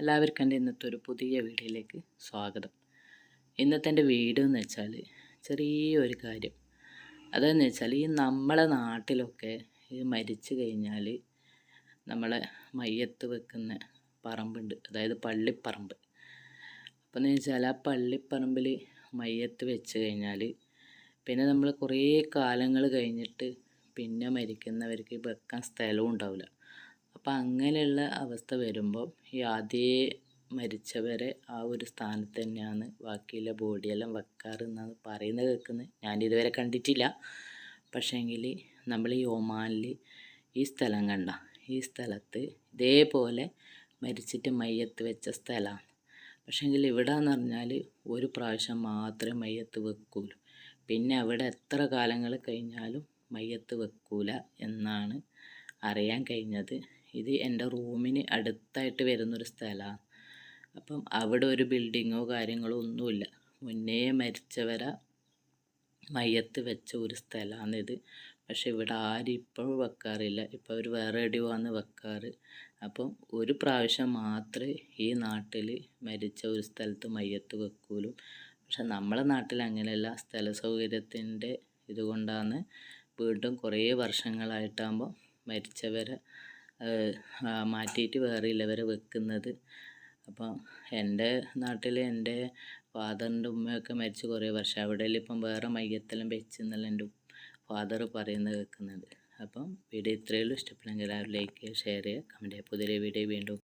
എല്ലാവർക്കും എന്റെ ഇന്നത്തെ ഒരു പുതിയ വീഡിയോയിലേക്ക് സ്വാഗതം. ഇന്നത്തെ എന്റെ വീഡിയോ എന്ന് വെച്ചാൽ ചെറിയൊരു കാര്യം. അതെന്ന് വെച്ചാൽ ഈ നമ്മളെ നാട്ടിലൊക്കെ ഈ മരിച്ചു കഴിഞ്ഞാൽ നമ്മളെ മയ്യത്ത് വെക്കുന്ന പറമ്പുണ്ട്. അതായത് പള്ളിപ്പറമ്പ്. അപ്പോൾ എന്ന് വെച്ചാൽ ആ പള്ളിപ്പറമ്പിൽ മയ്യത്ത് വെച്ച് കഴിഞ്ഞാൽ പിന്നെ നമ്മൾ കുറേ കാലങ്ങൾ കഴിഞ്ഞിട്ട് പിന്നെ മരിക്കുന്നവർക്ക് വെക്കാൻ സ്ഥലവും ഉണ്ടാവില്ല. അപ്പം അങ്ങനെയുള്ള അവസ്ഥ വരുമ്പോൾ ഈ ആദ്യേ മരിച്ചവരെ ആ ഒരു സ്ഥാനത്ത് തന്നെയാണ് ബാക്കിയുള്ള ബോഡിയെല്ലാം വെക്കാറ് എന്നാണ് പറയുന്നത് കേൾക്കുന്നത് ഞാനിതുവരെ കണ്ടിട്ടില്ല. പക്ഷേങ്കിൽ നമ്മൾ ഈ ഒമാനിൽ ഈ സ്ഥലം കണ്ട ഈ സ്ഥലത്ത് ഇതേപോലെ മരിച്ചിട്ട് മയ്യത്ത് വെച്ച സ്ഥലമാണ് പക്ഷേങ്കിൽ ഇവിടെ എന്ന് പറഞ്ഞാൽ ഒരു പ്രാവശ്യം മാത്രമേ മയ്യത്ത് വെക്കൂലൂ. പിന്നെ അവിടെ എത്ര കാലങ്ങൾ കഴിഞ്ഞാലും മയ്യത്ത് വെക്കൂല എന്നാണ് അറിയാൻ കഴിഞ്ഞത്. ഇത് എന്റെ റൂമിന് അടുത്തായിട്ട് വരുന്നൊരു സ്ഥലമാണ് അപ്പം അവിടെ ഒരു ബിൽഡിങ്ങോ കാര്യങ്ങളോ ഒന്നുമില്ല. മുന്നേ മരിച്ചവരെ മയ്യത്ത് വെച്ച ഒരു സ്ഥലമാണിത് പക്ഷേ ഇവിടെ ആരും ഇപ്പോഴും വെക്കാറില്ല. ഇപ്പോൾ അവർ വേറെ എവിടെയോ ആണ് വെക്കാറ്. അപ്പം ഒരു പ്രാവശ്യം മാത്രമേ ഈ നാട്ടിൽ മരിച്ച ഒരു സ്ഥലത്ത് മയ്യത്ത് വെക്കൂലും. പക്ഷെ നമ്മളെ നാട്ടിൽ അങ്ങനെയല്ല. സ്ഥല സൗകര്യത്തിന്റെ ഇതുകൊണ്ടാണ് വീണ്ടും കുറേ വർഷങ്ങളായിട്ടാകുമ്പോൾ മരിച്ചവരെ മാറ്റിയിട്ട് വേറെ ഇല്ലവരെ വെക്കുന്നത്. അപ്പം എന്റെ നാട്ടിൽ എന്റെ ഫാദറിന്റെ ഉമ്മയൊക്കെ മരിച്ച് കുറേ വർഷം. അവിടെ ഇപ്പം വേറെ മയ്യത്തെല്ലാം വെച്ചെന്നല്ല എന്റെ ഫാദർ പറയുന്നത് കേൾക്കുന്നുണ്ട് അപ്പം വീഡിയോ ഇത്രയേ ഉള്ളൂ. ഇഷ്ടപ്പെടുമെങ്കിൽ ലൈക്ക് ചെയ്യുക ഷെയർ ചെയ്യുക കമന്റ് ചെയ്യുക പുതിയ വീഡിയോ വീണ്ടും